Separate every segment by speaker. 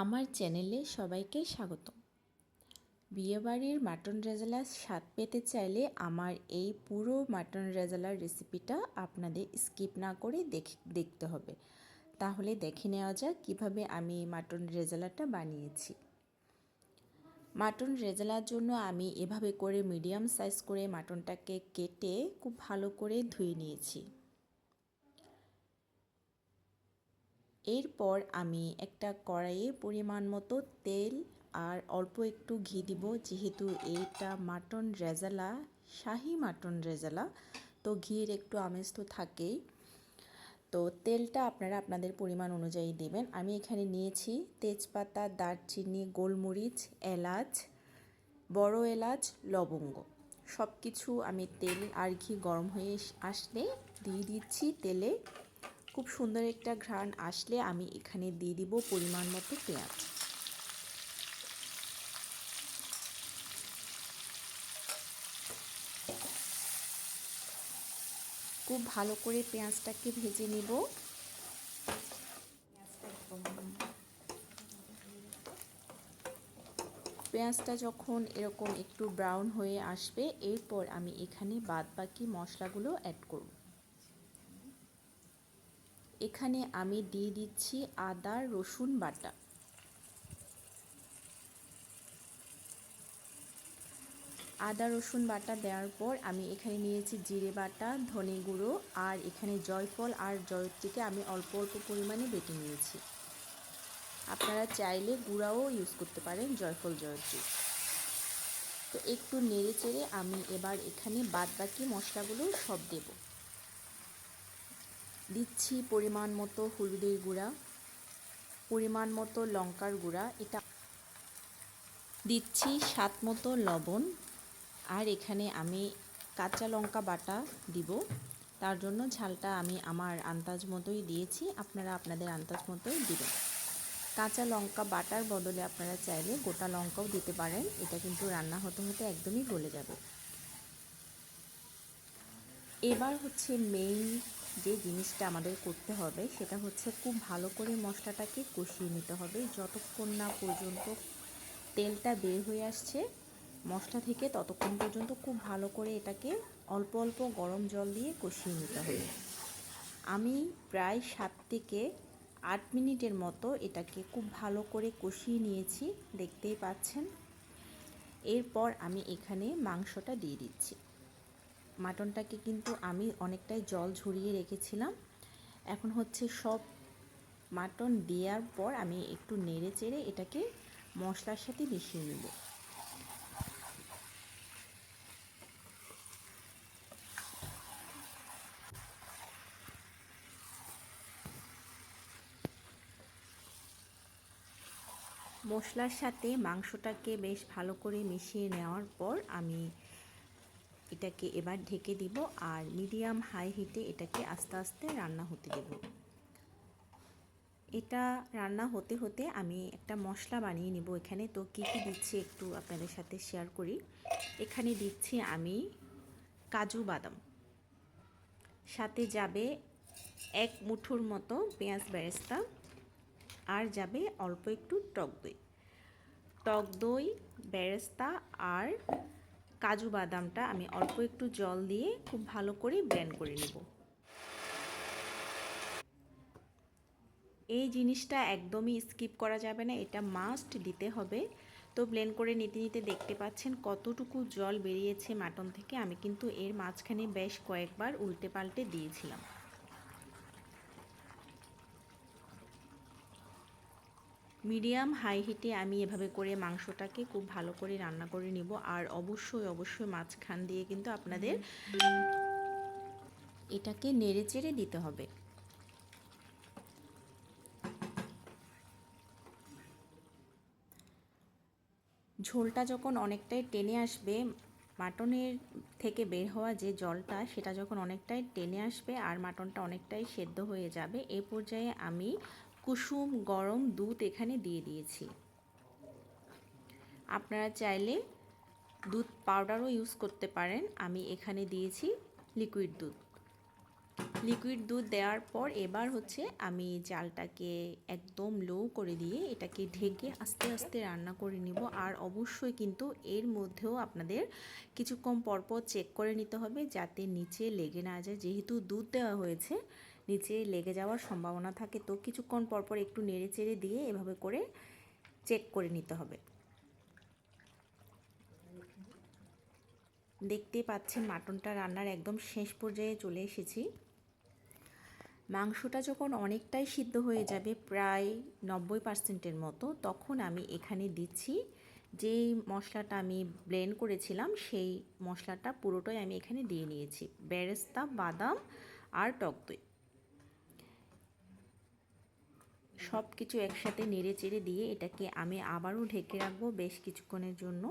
Speaker 1: আমার চ্যানেলে সবাইকে স্বাগত বিয়েবাড়ির মাটন রেজালার স্বাদ পেতে চাইলে আমার এই পুরো মাটন রেজালার রেসিপিটা আপনাদের স্কিপ না করে দেখ দেখতে হবে। তাহলে দেখে নেওয়া যাক কীভাবে আমি এই মাটন রেজালাটা বানিয়েছি। মাটন রেজালার জন্য আমি এভাবে করে মিডিয়াম সাইজ করে মাটনটাকে কেটে খুব ভালো করে ধুয়ে নিয়েছি। এরপর আমি একটা কড়াইয়ে পরিমাণ মতো তেল আর অল্প একটু ঘি দিব। যেহেতু এইটা মাটন রেজালা, শাহি মাটন রেজালা, তো ঘির একটু আমেজ তো থাকেই। তো তেলটা আপনারা আপনাদের পরিমাণ অনুযায়ী দেবেন। আমি এখানে নিয়েছি তেজপাতা, দারচিনি, গোলমরিচ, এলাচ, বড় এলাচ, লবঙ্গ। সব কিছু আমি তেল আর ঘি গরম হয়ে আসলে দিয়ে দিচ্ছি তেলে। খুব সুন্দর একটা ঘ্রাণ আসলে আমি এখানে দিয়ে দিব পরিমাণ মতো পেঁয়াজ। খুব ভালো করে পেঁয়াজটাকে ভেজে নেব। পেঁয়াজটা যখন এরকম একটু ব্রাউন হয়ে আসবে, এরপর আমি এখানে বাদ বাকি মশলাগুলো অ্যাড করব। এখানে আমি দিয়ে দিচ্ছি আদা, রসুন বাটা। আদা, রসুন বাটা দেওয়ার পর আমি এখানে নিয়েছি জিরে বাটা, ধনে গুঁড়ো, আর এখানে জয়ফল আর জয়ত্রীকে আমি অল্প অল্প পরিমাণে বেটে নিয়েছি। আপনারা চাইলে গুঁড়াও ইউজ করতে পারেন জয়ফল, জয়ত্রী। তো একটু নেড়ে চেড়ে আমি এবার এখানে বাদ বাকি মশলাগুলো সব দেবো। দিচ্ছি পরিমাণ মতো হলুদের গুঁড়া, পরিমাণ মতো লঙ্কার গুঁড়া, এটা দিচ্ছি স্বাদ মতো লবণ, আর এখানে আমি কাঁচা লঙ্কা বাটা দিব। তার জন্য ঝালটা আমি আমার আন্দাজ মতোই দিয়েছি, আপনারা আপনাদের আন্দাজ মতোই দিবেন। কাঁচা লঙ্কা বাটার বদলে আপনারা চাইলে গোটা লঙ্কাও দিতে পারেন, এটা কিন্তু রান্না হতে হতে একদমই গলে যাবে। এবার হচ্ছে মেইন যে জিনিসটা আমাদের করতে হবে সেটা হচ্ছে খুব ভালো করে মশলাটাকে কষিয়ে নিতে হবে। যতক্ষণ না পর্যন্ত তেলটা বের হয়ে আসছে, মশলা থেকে ততক্ষণ পর্যন্ত খুব ভালো করে এটাকে অল্প অল্প গরম জল দিয়ে কষিয়ে নিতে হবে। আমি প্রায় সাত থেকে আট মিনিটের মতো এটাকে খুব ভালো করে কষিয়ে নিয়েছি, দেখতেই পাচ্ছেন। এরপর আমি এখানে মাংসটা দিয়ে দিচ্ছি। মাটনটাকে কিন্তু আমি অনেকটাই জল ঝরিয়ে রেখেছিলাম। এখন হচ্ছে সব মাটন দেওয়ার পর আমি একটু নেড়ে চেড়ে এটাকে মশলার সাথে মিশিয়ে নেব। মশলার সাথে মাংসটাকে বেশ ভালো করে মিশিয়ে নেওয়ার পর আমি এটাকে এবার ঢেকে দিব আর মিডিয়াম হাই হিটে এটাকে আস্তে আস্তে রান্না হতে দেব। এটা রান্না হতে হতে আমি একটা মশলা বানিয়ে নিব এখানে। তো কী কী দিচ্ছি একটু আপনাদের সাথে শেয়ার করি। এখানে দিচ্ছি আমি কাজু বাদাম। সাথে যাবে এক মুঠোর মতো পেঁয়াজ বেরেস্তা আর যাবে অল্প একটু টক দই। টক দই, বেরেস্তা আর কাজু বাদামটা আমি অল্প একটু জল দিয়ে খুব ভালো করে ব্লেন্ড করে নেব। এই জিনিসটা একদমই স্কিপ করা যাবে না, এটা মাস্ট দিতে হবে। তো ব্লেন্ড করে নিতে নিতে দেখতে পাচ্ছেন কতটুকু জল বেরিয়েছে মাটন থেকে। আমি কিন্তু এর মাঝখানে বেশ কয়েকবার উল্টে পাল্টে দিয়েছিলাম। মিডিয়াম, হাই হিটে আমি এভাবে করে মাংসটাকে খুব ভালো করে রান্না করে নিব। আর অবশ্যই অবশ্যই মাঝখান দিয়ে কিন্তু আপনাদের এটাকে নেড়ে চেড়ে দিতে হবে। ঝোলটা যখন অনেকটাই টেনে আসবে, মাটনের থেকে বের হওয়া যে জলটা, সেটা যখন অনেকটাই টেনে আসবে আর মাটনটা অনেকটাই সেদ্ধ হয়ে যাবে, এ পর্যায়ে আমি কুসুম গরম দুধ এখানে দিয়ে দিয়েছি। আপনারা চাইলে দুধ পাউডারও ইউজ করতে পারেন। আমি এখানে দিয়েছি লিকুইড দুধ। লিকুইড দুধ দেওয়ার পর এবার হচ্ছে আমি জালটাকে একদম লো করে দিয়ে এটাকে ঢেকে আস্তে আস্তে রান্না করে নিব। আর অবশ্যই কিন্তু এর মধ্যেও আপনাদের কিছুক্ষণ পরপর চেক করে নিতে হবে যাতে নিচে লেগে না যায়। যেহেতু দুধ দেওয়া হয়েছে নিচে লেগে যাওয়ার সম্ভাবনা থাকে, তো কিছুক্ষণ পরপর একটু নেড়ে চেড়ে দিয়ে এভাবে করে চেক করে নিতে হবে। দেখতে পাচ্ছেন মাটনটা রান্নার একদম শেষ পর্যায়ে চলে এসেছি। মাংসটা যখন অনেকটাই সিদ্ধ হয়ে যাবে প্রায় নব্বই পার্সেন্টের মতো, তখন আমি এখানে দিচ্ছি যেই মশলাটা আমি ব্লেন্ড করেছিলাম, সেই মশলাটা পুরোটাই আমি এখানে দিয়ে নিয়েছি। বেরেস্তা, বাদাম আর টক দই। সব কিছু একসাথে নেড়ে চেড়ে দিয়ে এটাকে আমি আবারও ঢেকে রাখব বেশ কিছুক্ষণের জন্য।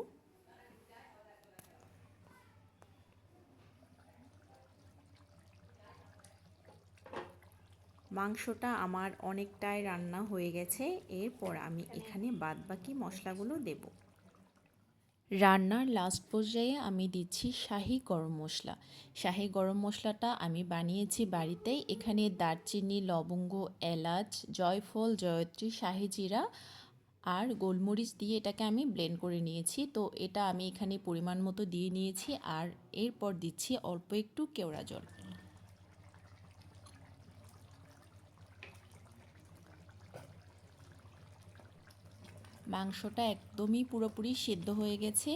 Speaker 1: মাংসটা আমার অনেকটাই রান্না হয়ে গেছে, এরপর আমি এখানে বাদবাকি মশলাগুলো দেব। রান্নার লাস্ট পর্যায়ে আমি দিচ্ছি শাহি গরম মশলা। শাহি গরম মশলাটা আমি বানিয়েছি বাড়িতেই এখানে দারচিনি, লবঙ্গ, এলাচ, জয়ফল, জয়ত্রী, শাহি জিরা আর গোলমরিচ দিয়ে এটাকে আমি ব্লেন্ড করে নিয়েছি। তো এটা আমি এখানে পরিমাণ মতো দিয়ে নিয়েছি আর এরপর দিচ্ছি অল্প একটু কেওড়া জল। মাংসটা একদমই পুরোপুরি সিদ্ধ হয়ে গেছে।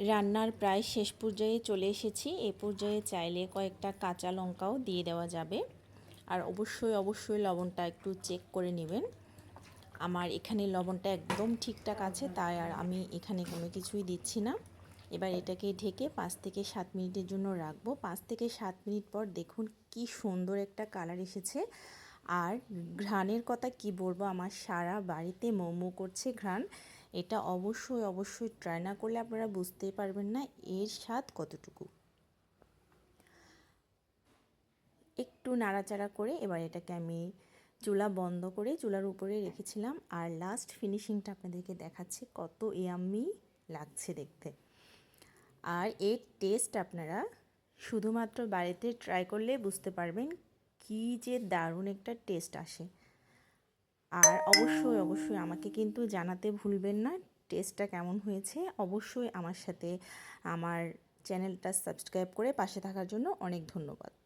Speaker 1: রান্নার প্রায় শেষ পর্যায়ে চলে এসেছি। এ পর্যায়ে চাইলে কয়েকটা কাঁচা লঙ্কাও দিয়ে দেওয়া যাবে। আর অবশ্যই অবশ্যই লবণটা একটু চেক করে নেবেন। আমার এখানে লবণটা একদম ঠিকঠাক আছে, তাই আর আমি এখানে কোনো কিছুই দিচ্ছি না। এবার এটাকে ঢেকে পাঁচ থেকে সাত মিনিটের জন্য রাখব। পাঁচ থেকে সাত মিনিট পর দেখুন কি সুন্দর একটা কালার এসেছে। আর ঘ্রাণের কথা কি বলব? আমার সারা বাড়িতে মোমো করছে ঘ্রাণ। এটা অবশ্যই অবশ্যই ট্রাই না করলে আপনারা বুঝতেই পারবেন না এর স্বাদ কতটুকু। একটু নাড়াচাড়া করে এবার এটাকে আমি চুলা বন্ধ করে চুলার উপরে রেখেছিলাম আর লাস্ট ফিনিশিংটা আপনাদেরকে দেখাচ্ছি কত ইয়াম্মি লাগছে দেখতে। আর এর টেস্ট আপনারা শুধুমাত্র বাড়িতে ট্রাই করলে বুঝতে পারবেন কি যে দারুণ একটা টেস্ট আসে। আর অবশ্যই অবশ্যই আমাকে কিন্তু জানাতে ভুলবেন না টেস্টটা কেমন হয়েছে। অবশ্যই আমার সাথে আমার চ্যানেলটা সাবস্ক্রাইব করে পাশে থাকার জন্য অনেক ধন্যবাদ।